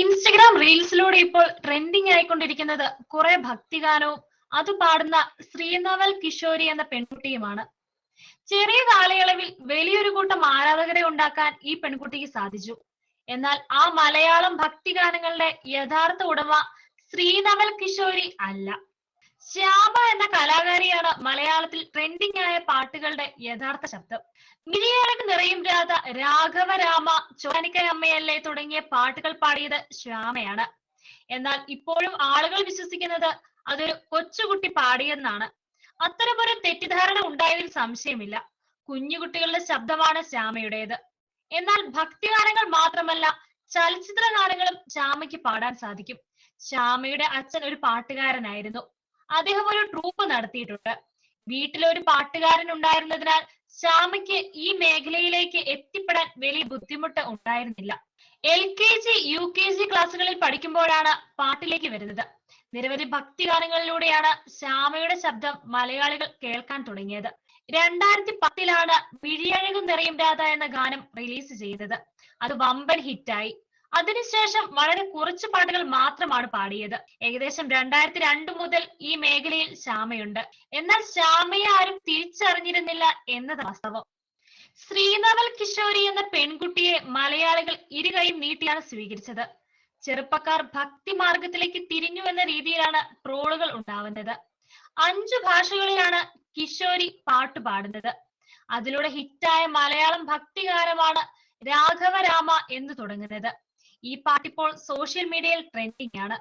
Instagram റീൽസിലൂടെ ഇപ്പോൾ trending ആയിക്കൊണ്ടിരിക്കുന്നത് കുറെ ഭക്തിഗാനവും അത് പാടുന്ന ശ്രീനവൽ കിഷോരി എന്ന പെൺകുട്ടിയുമാണ്. ചെറിയ കാലയളവിൽ വലിയൊരു കൂട്ടം ആരാധകരെ ഉണ്ടാക്കാൻ ഈ പെൺകുട്ടിക്ക് സാധിച്ചു. എന്നാൽ ആ മലയാളം ഭക്തിഗാനങ്ങളുടെ യഥാർത്ഥ ഉടമ ശ്രീനവൽ കിഷോരി അല്ല. ശ്യാമ എന്ന കലാകാരിയാണ് മലയാളത്തിൽ ട്രെൻഡിംഗ് ആയ പാട്ടുകളുടെ യഥാർത്ഥ ശബ്ദം. മിഴിയഴക് നിറയും രാധ രാഘവ രാമ ചോനിക്കയമ്മയല്ലേ തുടങ്ങിയ പാട്ടുകൾ പാടിയത് ശ്യാമയാണ്. എന്നാൽ ഇപ്പോഴും ആളുകൾ വിശ്വസിക്കുന്നത് അതൊരു കൊച്ചുകുട്ടി പാടിയെന്നാണ്. അത്തരമൊരു തെറ്റിദ്ധാരണ ഉണ്ടായതിൽ സംശയമില്ല. കുഞ്ഞുകുട്ടികളുടെ ശബ്ദമാണ് ശ്യാമയുടേത്. എന്നാൽ ഭക്തിഗാനങ്ങൾ മാത്രമല്ല ചലച്ചിത്ര ഗാനങ്ങളും ശ്യാമയ്ക്ക് പാടാൻ സാധിക്കും. ശ്യാമയുടെ അച്ഛൻ ഒരു പാട്ടുകാരനായിരുന്നു. അദ്ദേഹം ഒരു ട്രൂപ്പ് നടത്തിയിട്ടുണ്ട്. വീട്ടിലൊരു പാട്ടുകാരൻ ഉണ്ടായിരുന്നതിനാൽ ശ്യാമയ്ക്ക് ഈ മേഖലയിലേക്ക് എത്തിപ്പെടാൻ വലിയ ബുദ്ധിമുട്ട് ഉണ്ടായിരുന്നില്ല. L K G U K G ക്ലാസ്സുകളിൽ പഠിക്കുമ്പോഴാണ് പാട്ടിലേക്ക് വരുന്നത്. നിരവധി ഭക്തിഗാനങ്ങളിലൂടെയാണ് ശ്യാമയുടെ ശബ്ദം മലയാളികൾ കേൾക്കാൻ തുടങ്ങിയത്. രണ്ടായിരത്തി പത്തിലാണ് മിഴിയഴകും നിറയും രാധ എന്ന ഗാനം റിലീസ് ചെയ്തത്. അത് വമ്പൻ ഹിറ്റായി. അതിനുശേഷം വളരെ കുറച്ച് പാട്ടുകൾ മാത്രമാണ് പാടിയത്. ഏകദേശം രണ്ടായിരത്തി രണ്ട് മുതൽ ഈ മേഖലയിൽ ശ്യാമയുണ്ട്. എന്നാൽ ശ്യാമയെ ആരും തിരിച്ചറിഞ്ഞിരുന്നില്ല എന്നത് വാസ്തവം. ശ്രീനവൽ കിഷോരി എന്ന പെൺകുട്ടിയെ മലയാളികൾ ഇരുകൈയും നീട്ടിയാണ് സ്വീകരിച്ചത്. ചെറുപ്പക്കാർ ഭക്തി മാർഗത്തിലേക്ക് തിരിഞ്ഞു എന്ന രീതിയിലാണ് ട്രോളുകൾ ഉണ്ടാവുന്നത്. അഞ്ചു ഭാഷകളിലാണ് കിഷോരി പാട്ട് പാടുന്നത്. അതിലൂടെ ഹിറ്റായ മലയാളം ഭക്തിഗാനമാണ് രാഘവരാമ എന്ന് തുടങ്ങുന്നത്. ഈ പാട്ടിപ്പോൾ സോഷ്യൽ മീഡിയയിൽ ട്രെൻഡിംഗ് ആണ്.